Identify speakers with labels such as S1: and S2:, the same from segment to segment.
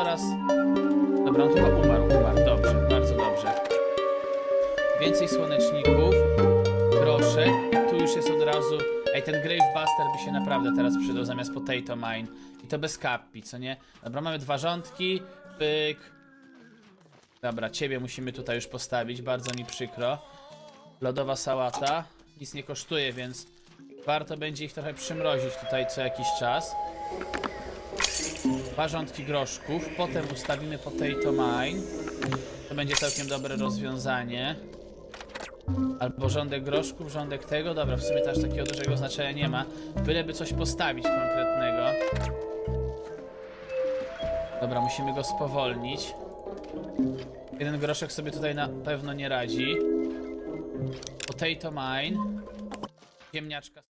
S1: coraz... Dobra, on chyba umarł, umarł. Dobrze, bardzo dobrze. Więcej słoneczników, groszek. Tu już jest od razu... Ej, ten Grave Buster by się naprawdę teraz przydał zamiast Potato Mine. I to bez kappi, co nie? Dobra, mamy dwa rządki, pyk. Dobra, ciebie musimy tutaj już postawić, bardzo mi przykro. Lodowa sałata. Nic nie kosztuje, więc warto będzie ich trochę przymrozić tutaj co jakiś czas. Dwa rządki groszków, potem ustawimy potato mine. To będzie całkiem dobre rozwiązanie. Albo rządek groszków, rządek tego. Dobra, w sumie to aż takiego dużego znaczenia nie ma. Byleby coś postawić konkretnego. Dobra, musimy go spowolnić. Jeden groszek sobie tutaj na pewno nie radzi. Potato mine. Ziemniaczka.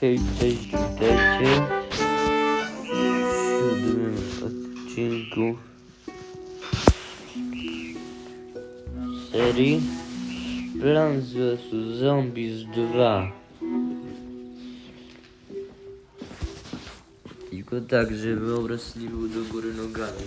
S2: Hej, cześć, witajcie w siódmym odcinku serii Plants vs Zombies 2 Tylko tak, żeby obraz nie był do góry nogami.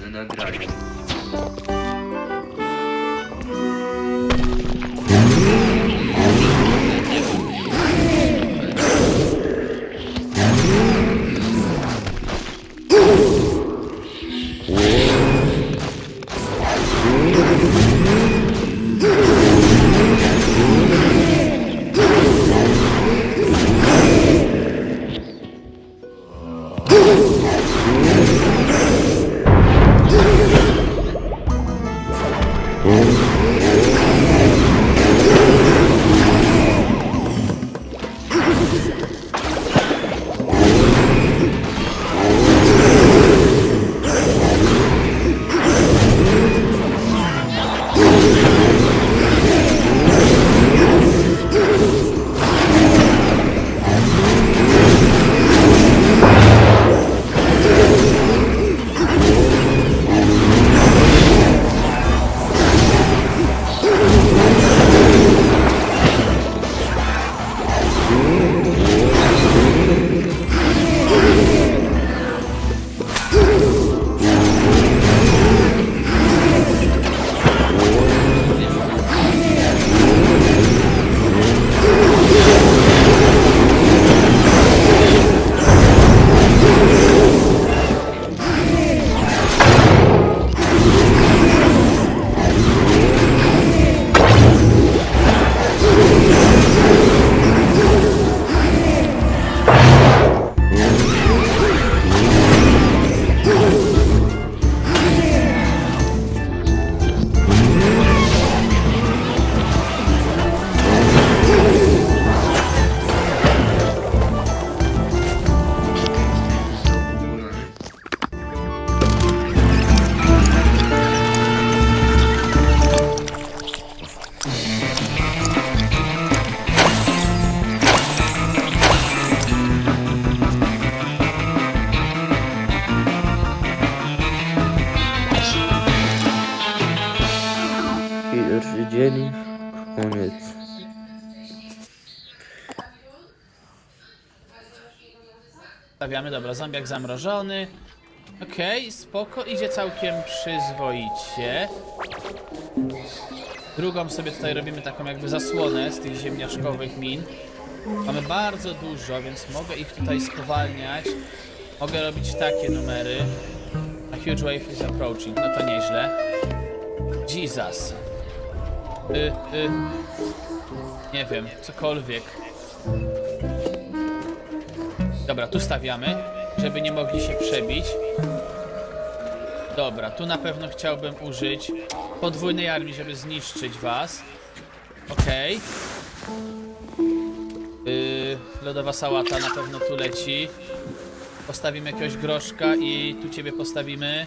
S2: Na nagraniu Koniec.
S1: Stawiamy, dobra, zombiak zamrożony. Okej, spoko, idzie całkiem przyzwoicie. Drugą sobie tutaj robimy taką jakby zasłonę z tych ziemniaczkowych min. Mamy bardzo dużo, więc mogę ich tutaj spowalniać. Mogę robić takie numery. A huge wave is approaching, no to nieźle. Jesus. Y, y. Nie wiem, cokolwiek. Dobra, tu stawiamy, żeby nie mogli się przebić. Dobra, tu na pewno chciałbym użyć podwójnej armii, żeby zniszczyć was. Okej. Yy, lodowa sałata na pewno tu leci. Postawimy jakiegoś groszka i tu ciebie postawimy.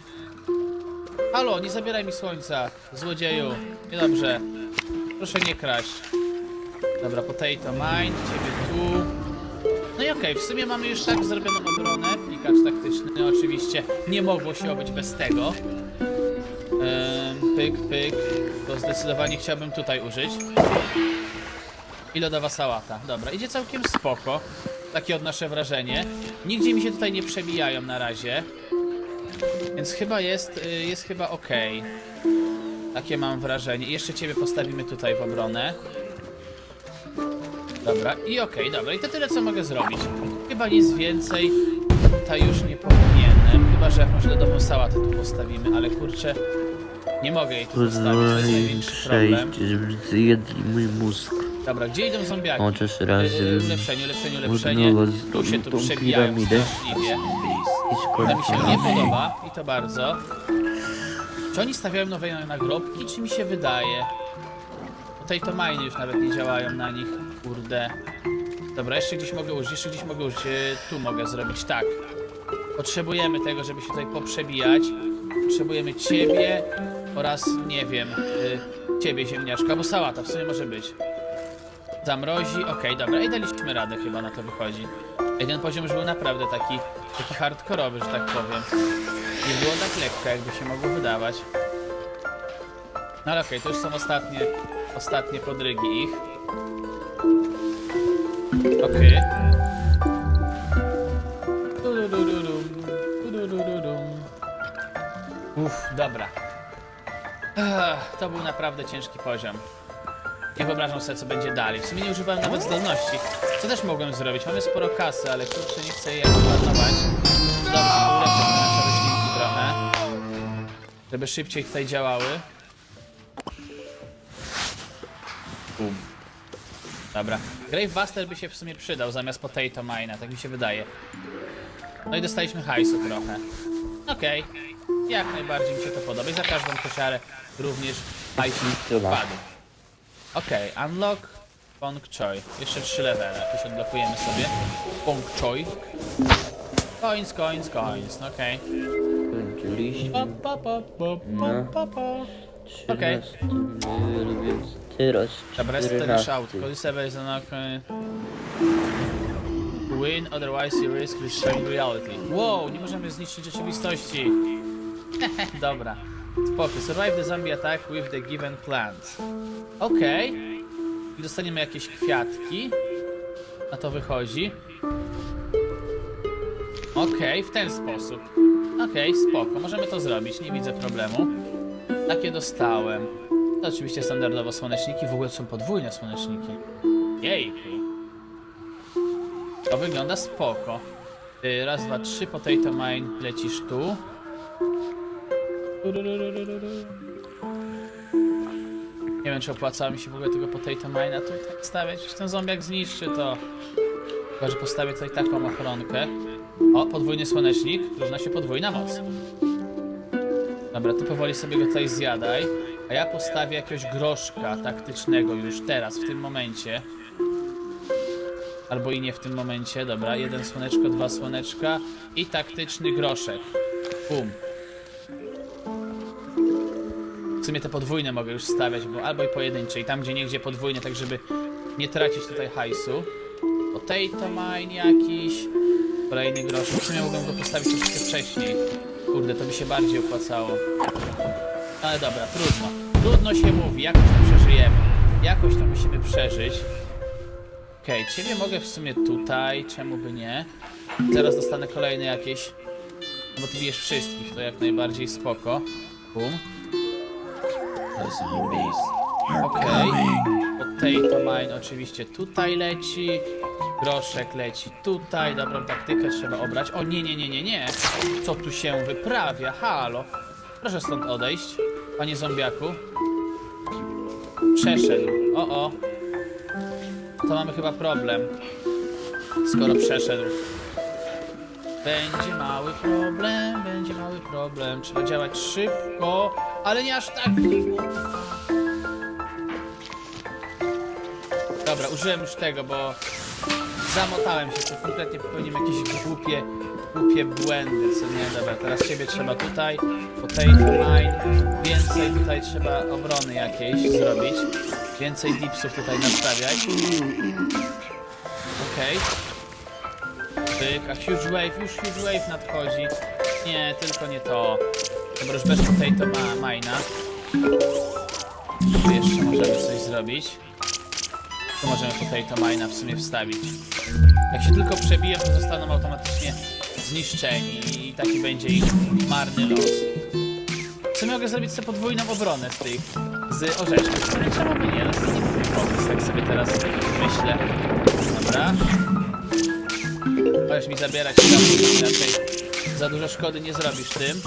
S1: Halo, nie zabieraj mi słońca, złodzieju. Niedobrze. Proszę nie kraść. Dobra, potato mine, ciebie tu. No i okej, w sumie mamy już tak zrobioną obronę. Pikacz taktyczny, oczywiście nie mogło się obyć bez tego. Ehm, pyk, pyk. To zdecydowanie chciałbym tutaj użyć. I lodowa sałata. Dobra, idzie całkiem spoko. Takie odnoszę wrażenie. Nigdzie mi się tutaj nie przebijają na razie. Więc chyba jest, y, jest chyba ok. Takie mam wrażenie. Jeszcze ciebie postawimy tutaj w obronę. Dobra, i okej, dobra. I to tyle, co mogę zrobić. Chyba nic więcej tutaj już nie powinienem. Chyba, że jakąś lodową sałatę tu postawimy, ale kurczę, nie mogę jej tu postawić, to jest największy problem.
S2: Zjedli mój mózg.
S1: Dobra, gdzie idą zombiaki?
S2: Chociaż raz, żebym
S1: Ulepszenie, ulepszenie, ulepszenie.
S2: odnowa
S1: Tu się tu przebijają straszliwie. To mi się nie podoba i to bardzo. Czy oni stawiają nowe nagrobki, czy mi się wydaje? Tutaj to miny już nawet nie działają na nich. Kurde. Dobra, jeszcze gdzieś mogę użyć, jeszcze gdzieś mogę użyć. Yy, Tu mogę zrobić, tak. Potrzebujemy tego, żeby się tutaj poprzebijać. Potrzebujemy ciebie oraz, nie wiem, yy, ciebie ziemniaczka, bo sałata w sumie może być. Zamrozi, okej, dobra, i daliśmy radę chyba na to wychodzi. Ten poziom już był naprawdę taki, taki hardkorowy, że tak powiem. Nie było tak lekko, jakby się mogło wydawać. No ale okej, to już są ostatnie, ostatnie podrygi ich. Okej. Tududududum. Uff, dobra. To był naprawdę ciężki poziom. Nie wyobrażam sobie, co będzie dalej. W sumie nie używałem nawet zdolności. Co też mogłem zrobić? Mamy sporo kasy, ale kurczę, nie chcę jej marnować. Dobrze, ulepszę te nasze roślinki trochę. Żeby szybciej tutaj działały.
S2: Bum.
S1: Dobra. Grave Buster by się w sumie przydał zamiast Potato Mine, tak mi się wydaje. No i dostaliśmy hajsu trochę. Okej. Jak najbardziej mi się to podoba. I za każdą kosiarę również hajsu wpadł. Okej, unlock Pong Choi. Jeszcze trzy levele. Też odblokujemy sobie. Pong Choi. Coins, coins, coins. No Okej.
S2: Skończyliśmy.
S1: Pa, pa, pa, pa, pa, pa, pa. Okej.
S2: 13 level, więc teraz
S1: Dobra, jest tutaj nasze
S2: 14.
S1: autko. This level is unlock... e, Win, otherwise you risk destroying reality. Wow, nie możemy zniszczyć rzeczywistości. Dobra. Spoko. Survive the zombie attack with the given plants. Okej. I dostaniemy jakieś kwiatki. Na to wychodzi. Okej, w ten sposób. Okej, spoko. Możemy to zrobić. Nie widzę problemu. Takie dostałem. To oczywiście standardowo słoneczniki. W ogóle są podwójne słoneczniki. Jejku. To wygląda spoko. Y, Raz, dwa, trzy, potato mine, lecisz tu. Nie wiem, czy opłacało mi się w ogóle tego potato mine'a tutaj stawiać. Jeśli ten zombiak zniszczy, to... Chyba, że postawię tutaj taką ochronkę. O, podwójny słonecznik. Równa się podwójna moc. Dobra, ty powoli sobie go tutaj zjadaj. A ja postawię jakiegoś groszka taktycznego już teraz, w tym momencie. Albo i nie w tym momencie. Dobra, jeden słoneczko, dwa słoneczka i taktyczny groszek. Bum. Sumie te podwójne mogę już stawiać, bo albo i pojedyncze. I tam, gdzie niegdzie podwójne, tak żeby nie tracić tutaj hajsu. Potato mine jakiś. Kolejny groszek. W sumie mogłem go postawić troszkę wcześniej. Kurde, to by się bardziej opłacało. Ale dobra, trudno. Trudno się mówi, jakoś to przeżyjemy. Jakoś to musimy przeżyć. Okej, ciebie mogę w sumie tutaj, czemu by nie? Zaraz dostanę kolejne jakieś... No bo ty wszystkich, to jak najbardziej spoko. Bum. Okej. Potato mine oczywiście tutaj leci. Groszek leci tutaj. Dobrą taktykę trzeba obrać. O nie, nie, nie, nie, nie. Co tu się wyprawia? Halo. Proszę stąd odejść, panie zombiaku. Przeszedł. O, o. To mamy chyba problem. Skoro przeszedł. Będzie mały problem, będzie mały problem. Trzeba działać szybko, ale nie aż tak. Dobra, użyłem już tego, bo zamotałem się, to kompletnie popełniłem jakieś głupie, głupie błędy, co nie? Dobra, teraz ciebie trzeba tutaj, potato mine, więcej tutaj trzeba obrony jakiejś zrobić, więcej dipsów tutaj nastawiać. Okej. Pyk, a huge wave, już huge wave nadchodzi. Nie, tylko nie to. Dobra, już bez potato ma mina. Tu jeszcze możemy coś zrobić. Tu możemy potato mina w sumie wstawić. Jak się tylko przebiją, to zostaną automatycznie zniszczeni i taki będzie ich marny los. Co mogę zrobić sobie podwójną obronę z tych, z orzeszków? W sumie czemu by nie? No to nie pomysł, tak sobie teraz myślę. Dobra. Możesz mi zabierać kawę, inaczej za dużo szkody nie zrobisz tym.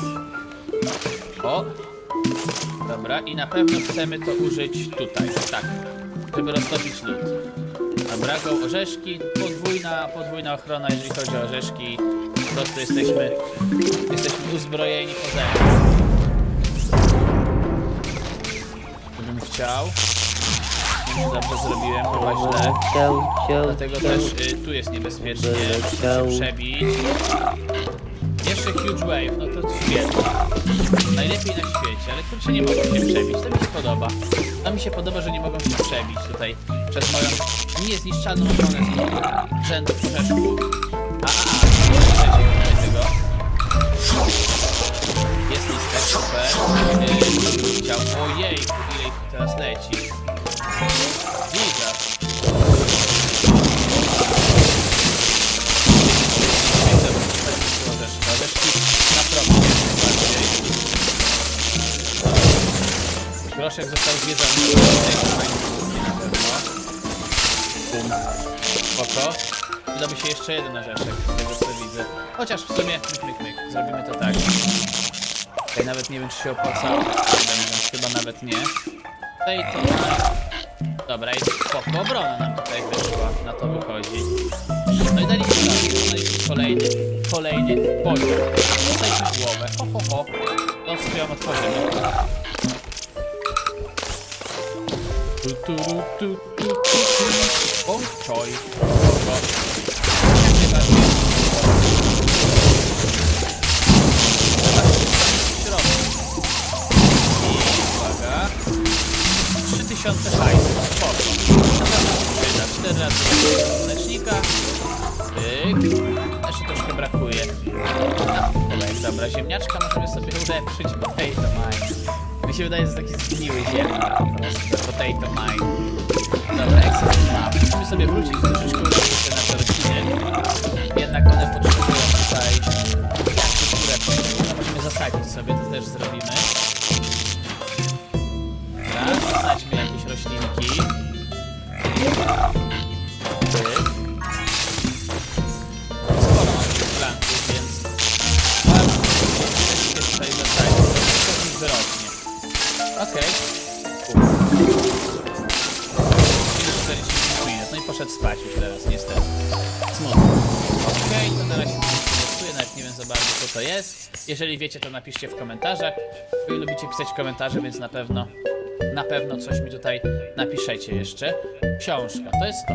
S1: O! Dobra, i na pewno chcemy to użyć tutaj, tak, żeby roztopić lód. Dobra, go orzeszki, podwójna, podwójna ochrona, jeżeli chodzi o orzeszki. Po prostu jesteśmy, jesteśmy uzbrojeni po zęby. Gdybym chciał. Nie dobrze zrobiłem, chyba źle. Dlatego też y, tu jest niebezpiecznie, muszę się przebić. Huge wave, no to świetnie. Najlepiej na świecie, ale kurczę nie mogą się przebić, to mi się podoba. To mi się podoba, że nie mogą się przebić tutaj przez moją niezniszczalną ochronę z rzędu orzeszków. A, a, a, nie chcecie tego. Jest listek, super. Yy, chciał, ojej, ile ich teraz leci. Groszek został zwiedzony. Spoko. Przydałby się jeszcze jeden orzeszek, z tego co widzę. Chociaż w sumie, myk, myk, myk. Zrobimy to tak. Tutaj nawet nie wiem, czy się opłacało. Chyba nawet nie. Tutaj to... Dobra, i spoko. Obrona nam tutaj wyszła. Na to wychodzi. No i daliśmy. Daliśmy kolejny, kolejny poziom. Dostaliśmy głowę. Ho, ho, ho. To ją otworzymy. Tu, tu, tu, tu, tu, tu, tu. O, czoj. Spoko. Jak najbardziej. W środku. I uwaga. 3000 hajsów, spoko. Się przyda. 4 razy do słonecznika. Pyk. Jeszcze troszkę brakuje. Kolej, dobra, ziemniaczka możemy sobie ulepszyć. Potato mine. Mi się wydaje, że taki zgniły ziemniak po prostu. Potato mine. Dobra, excellent map. Musimy sobie wrócić troszeczkę ulepszyć te nasze rośliny. Jednak one potrzebują tutaj ulepszeń. No, możemy zasadzić sobie, to też zrobimy. Jeżeli wiecie, to napiszcie w komentarzach. Wy lubicie pisać komentarze, więc na pewno, na pewno coś mi tutaj napiszecie jeszcze. Książka, to jest to.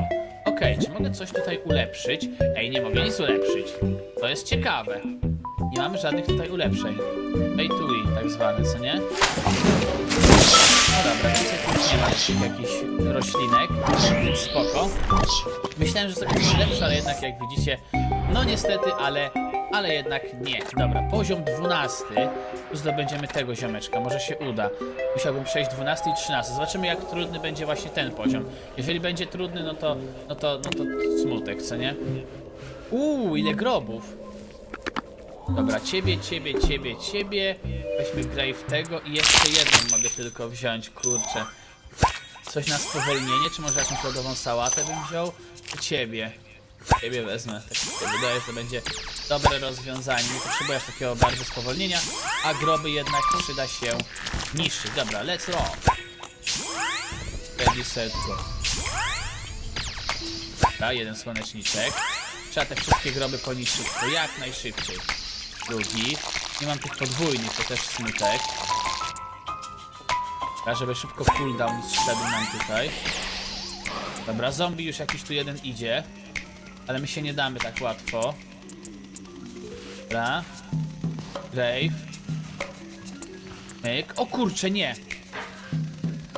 S1: Okej, czy mogę coś tutaj ulepszyć? Ej, nie mogę nic ulepszyć. To jest ciekawe. Nie mamy żadnych tutaj ulepszeń. Win, tak zwane, co nie? No dobra, więcej tu nie ma tych jakichś roślinek, więc spoko. Myślałem, że sobie będzie lepsze, ale jednak jak widzicie, no niestety, ale ale jednak nie. Dobra, poziom 12. Tu zdobędziemy tego ziomeczka, może się uda. Musiałbym przejść 12 i 13. Zobaczymy jak trudny będzie właśnie ten poziom. Jeżeli będzie trudny, no to, no to, no to smutek, co nie? Uuu, ile grobów. Dobra, ciebie, ciebie, ciebie, ciebie. Weźmy grave tego i jeszcze jedną mogę tylko wziąć, kurczę. Coś na spowolnienie, czy może jakąś lodową sałatę bym wziął? Ciebie? Ciebie wezmę. Tak mi się wydaje, że będzie dobre rozwiązanie. Nie potrzebujesz takiego bardzo spowolnienia, a groby jednak przyda się niszczyć. Dobra, let's roll. Ready, set, go. Dobra, jeden słoneczniczek. Trzeba te wszystkie groby poniszczyć, to jak najszybciej. Drugi. Nie mam tych podwójnych, to też smutek. Dobra, żeby szybko cooldown zszedł nam tutaj. Dobra, zombie już jakiś tu jeden idzie. Ale my się nie damy tak łatwo. Dobra. Grave. Myk. O kurczę, nie!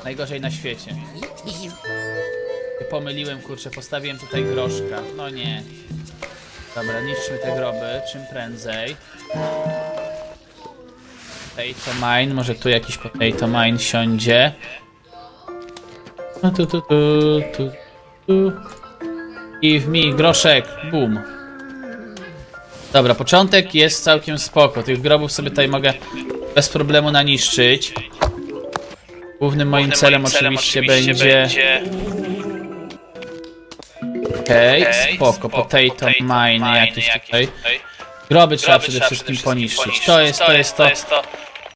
S1: Najgorzej na świecie. Pomyliłem, kurczę, postawiłem tutaj groszka. No nie. Dobra, niszczmy te groby czym prędzej. Potato mine, może tu jakiś potato mine siądzie. No tu, tu, tu, tu, tu. Give me groszek, boom. Dobra, początek jest całkiem spoko. Tych grobów sobie tutaj mogę bez problemu naniszczyć. Głównym moim celem oczywiście będzie... Okej, spoko, potato mine jakieś tutaj. Groby trzeba przede wszystkim poniszczyć. To jest, to jest to,